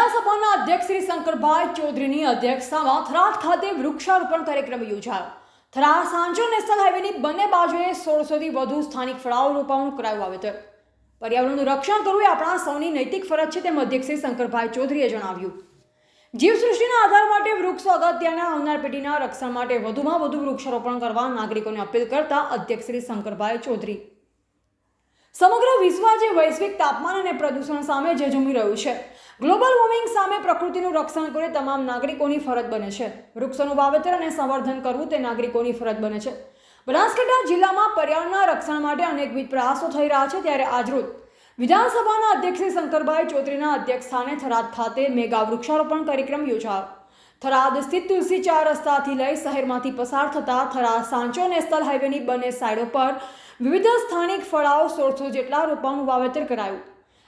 વિધાનસભાના અધ્યક્ષ શ્રી શંકરભાઈ ચૌધરીની અધ્યક્ષતામાં થરાદ ખાતે વૃક્ષારોપણ કાર્યક્રમ યોજાયો. થરાદ સાંજો નેશનલ હાઈવેની બંને બાજુએ સોળસોથી વધુ સ્થાનિક ફળાઓ રોપાવાનું કરાયું વાવેતર પર્યાવરણનું રક્ષણ કરવું એ આપણા સૌની નૈતિક ફરજ છે તેમ અધ્યક્ષ શ્રી શંકરભાઈ ચૌધરીએ જણાવ્યું. જીવસૃષ્ટિના આધાર માટે વૃક્ષો અગત્યના આવનાર પેઢીના રક્ષણ માટે વધુમાં વધુ વૃક્ષારોપણ કરવા નાગરિકોને અપીલ કરતા અધ્યક્ષ શ્રી શંકરભાઈ ચૌધરી સમગ્ર વિશ્વ આજે વૈશ્વિક તાપમાન અને પ્રદૂષણ સામે ઝઝૂમી રહ્યું છે. ગ્લોબલ વોર્મિંગ સામે પ્રકૃતિનું રક્ષણ કરે તમામ નાગરિકોની ફરજ બને છે. વૃક્ષોનું વાવેતર અને સંવર્ધન કરવું તે નાગરિકોની ફરજ બને છે. બનાસકાંઠા જિલ્લામાં પર્યાવરણના રક્ષણ માટે અનેકવિધ પ્રયાસો થઈ રહ્યા છે ત્યારે આજરોજ વિધાનસભાના અધ્યક્ષ શ્રી શંકરભાઈ ચૌધરીના અધ્યક્ષસ્થાને થરાદ ખાતે મેગા વૃક્ષારોપણ કાર્યક્રમ યોજાયો. થરાદ સ્થિત તુલસી ચાર રસ્તાથી લઈ શહેરમાંથી પસાર થતા થરાદ સાંચો નેશનલ હાઈવેની બંને સાઈડો પર વિવિધ સ્થાનિક ફળાઓ સોળસો જેટલા રોપાનું વાવેતર કરાયું.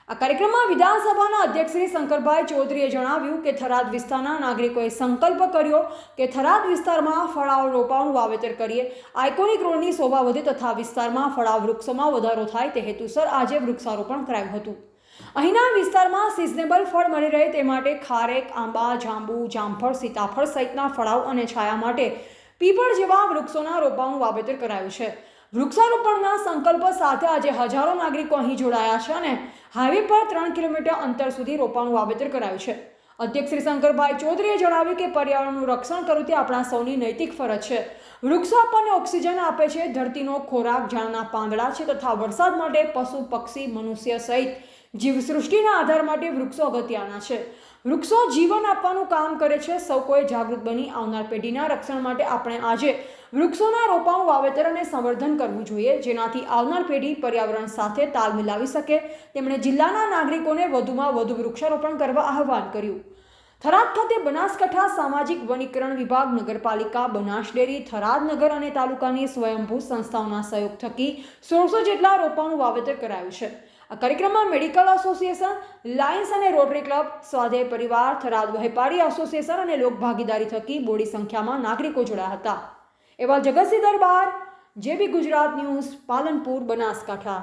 આ કાર્યક્રમમાં વિધાનસભાના અધ્યક્ષ શ્રી શંકરભાઈ ચૌધરીએ જણાવ્યું કે થરાદ વિસ્તારના નાગરિકોએ સંકલ્પ કર્યો કે થરાદ વિસ્તારમાં ફળાઓ રોપાનું વાવેતર કરીએ. આઇકોનિક રોડની શોભા વધે તથા વિસ્તારમાં ફળાવ વૃક્ષોમાં વધારો થાય તે હેતુસર આજે વૃક્ષારોપણ કરાયું હતું. અહીંના વિસ્તારમાં સિઝનેબલ ફળ મળી રહે તે માટે ખારેક, આંબા, જાંબુ, જામફળ, સીતાફળ સહિતના ફળાઓ અને છાયા માટે પીપળ જેવા વૃક્ષોના રોપાનું વાવેતર કરાયું છે. વૃક્ષારોપણના સંકલ્પ સાથે આજે હજારો નાગરિકો અહીં જોડાયા છે અને હાઈવે પર ત્રણ કિલોમીટર અંતર સુધી રોપાનું વાવેતર કરાયું છે. અધ્યક્ષ શ્રી શંકરભાઈ ચૌધરીએ જણાવ્યું કે પર્યાવરણનું રક્ષણ કરવું તે આપણા સૌની નૈતિક ફરજ છે. વૃક્ષો આપણને ઓક્સિજન આપે છે, ધરતીનો ખોરાક, ઝાડના પાંદડા છે તથા વરસાદ માટે પશુ, પક્ષી, મનુષ્ય સહિત જીવસૃષ્ટિના આધાર માટે વૃક્ષો અગત્યના છે. વૃક્ષો જીવન આપવાનું કામ કરે છે. સૌ કોઈ જાગૃત બની આવનાર પેઢીના રક્ષણ માટે આપણે આજે વૃક્ષોના રોપાનું વાવેતર અને સંવર્ધન કરવું જોઈએ. જેનાથી આવનાર પેઢી પર્યાવરણ સાથે તાલ મિલાવી શકે. તેમણે જિલ્લાના નાગરિકોને વધુમાં વધુ વૃક્ષારોપણ કરવા આહવાન કર્યું. થરાદ ખાતે બનાસકાંઠા સામાજિક વનીકરણ વિભાગ, નગરપાલિકા, બનાસ ડેરી, થરાદ નગર અને તાલુકાની સ્વયંભૂ સંસ્થાઓના સહયોગ થકી સોળસો જેટલા રોપાનું વાવેતર કરાયું છે. આ કાર્યક્રમમાં મેડિકલ એસોસિએશન, લાયન્સ અને રોટરી ક્લબ, સ્વાધ્યાય પરિવાર, થરાદ વેપારી એસોસિએશન અને લોકભાગીદારી થકી બોડી સંખ્યામાં નાગરિકો જોડાયા હતા. એવા જગતસિંહ દરબાર, જેબી ગુજરાત ન્યૂઝ, પાલનપુર, બનાસકાંઠા.